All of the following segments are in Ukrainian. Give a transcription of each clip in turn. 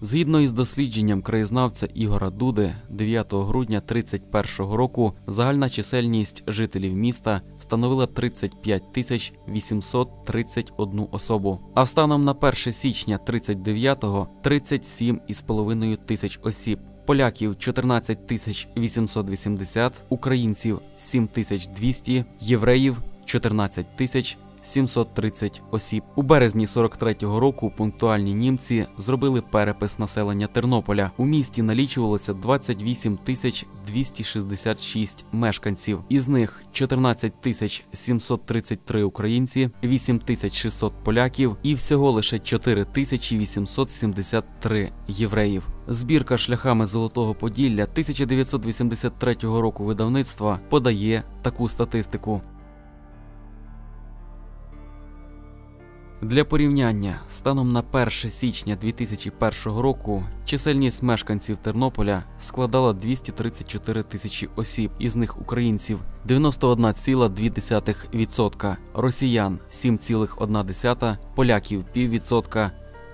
Згідно із дослідженням краєзнавця Ігора Дуди, 9 грудня 31 року загальна чисельність жителів міста становила 35 тисяч 831 особу. А станом на 1 січня 39-го 37,5 тисяч осіб. Поляків 14 тисяч 880, українців 7 тисяч 200, євреїв 14 тисяч 730 осіб. У березні 43-го року пунктуальні німці зробили перепис населення Тернополя. У місті налічувалося 28 тисяч 266 мешканців. Із них 14 тисяч 733 українці, 8 тисяч 600 поляків і всього лише 4 тисячі 873 євреїв. Збірка шляхами Золотого Поділля 1983 року видавництва подає таку статистику. Для порівняння, станом на 1 січня 2001 року чисельність мешканців Тернополя складала 234 тисячі осіб, із них українців 91,2%, росіян 7,1%, поляків піввідсотка,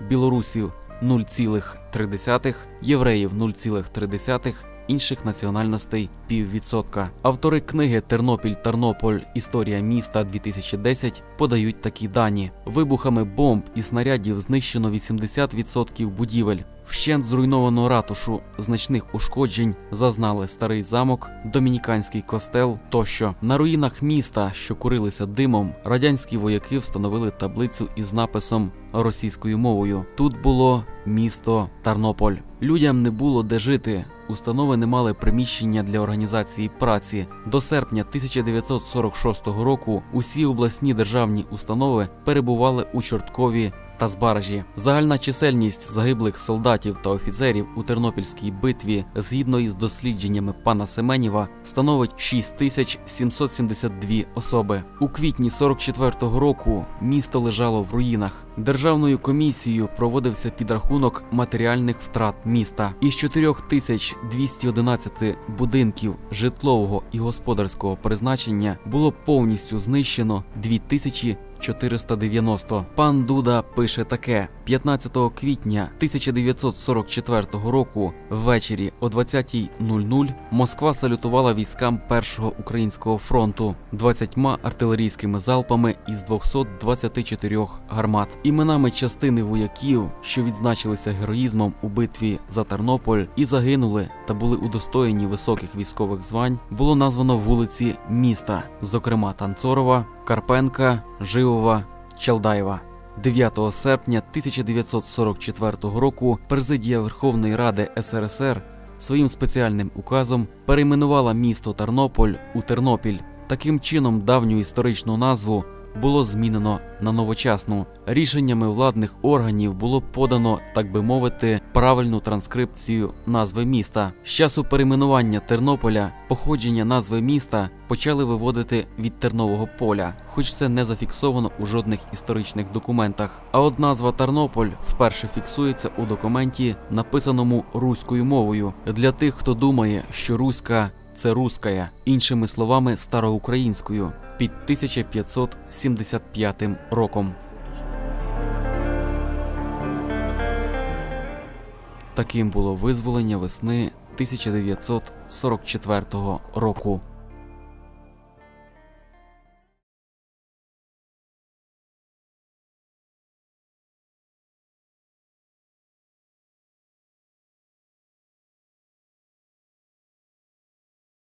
білорусів 0,3%, євреїв 0,3%, інших національностей піввідсотка. Автори книги Тернопіль Тернополь Історія міста 2010 подають такі дані: вибухами бомб і снарядів знищено 80% будівель. Вщент зруйновано ратушу, значних ушкоджень зазнали старий замок, домініканський костел тощо. На руїнах міста, що курилися димом, радянські вояки встановили таблицю із написом російською мовою. Тут було місто Тарнополь. Людям не було де жити. Установи не мали приміщення для організації праці. До серпня 1946 року усі обласні державні установи перебували у Чорткові та Збаражі. Загальна чисельність загиблих солдатів та офіцерів у Тернопільській битві, згідно із дослідженнями пана Семенєва, становить 6772 особи. У квітні 44-го року місто лежало в руїнах. Державною комісією проводився підрахунок матеріальних втрат міста. Із 4211 будинків житлового і господарського призначення було повністю знищено 2000 490. Пан Дуда пише таке: 15 квітня 1944 року ввечері о 20.00 Москва салютувала військам Першого українського фронту 20 артилерійськими залпами із 224 гармат. Іменами частини вояків, що відзначилися героїзмом у битві за Тернополь і загинули та були удостоєні високих військових звань, було названо вулиці міста, зокрема Танцорова, Карпенка, Живова, Чалдаєва. 9 серпня 1944 року президія Верховної Ради СРСР своїм спеціальним указом перейменувала місто Тернополь у Тернопіль. Таким чином давню історичну назву було змінено на новочасну. Рішеннями владних органів було подано, так би мовити, правильну транскрипцію назви міста. З часу перейменування Тернополя походження назви міста почали виводити від тернового поля, хоч це не зафіксовано у жодних історичних документах. А от назва Тернополь вперше фіксується у документі, написаному руською мовою, для тих, хто думає, що руська це руская, іншими словами, староукраїнською під 1575 роком. Таким було визволення весни 1944 року.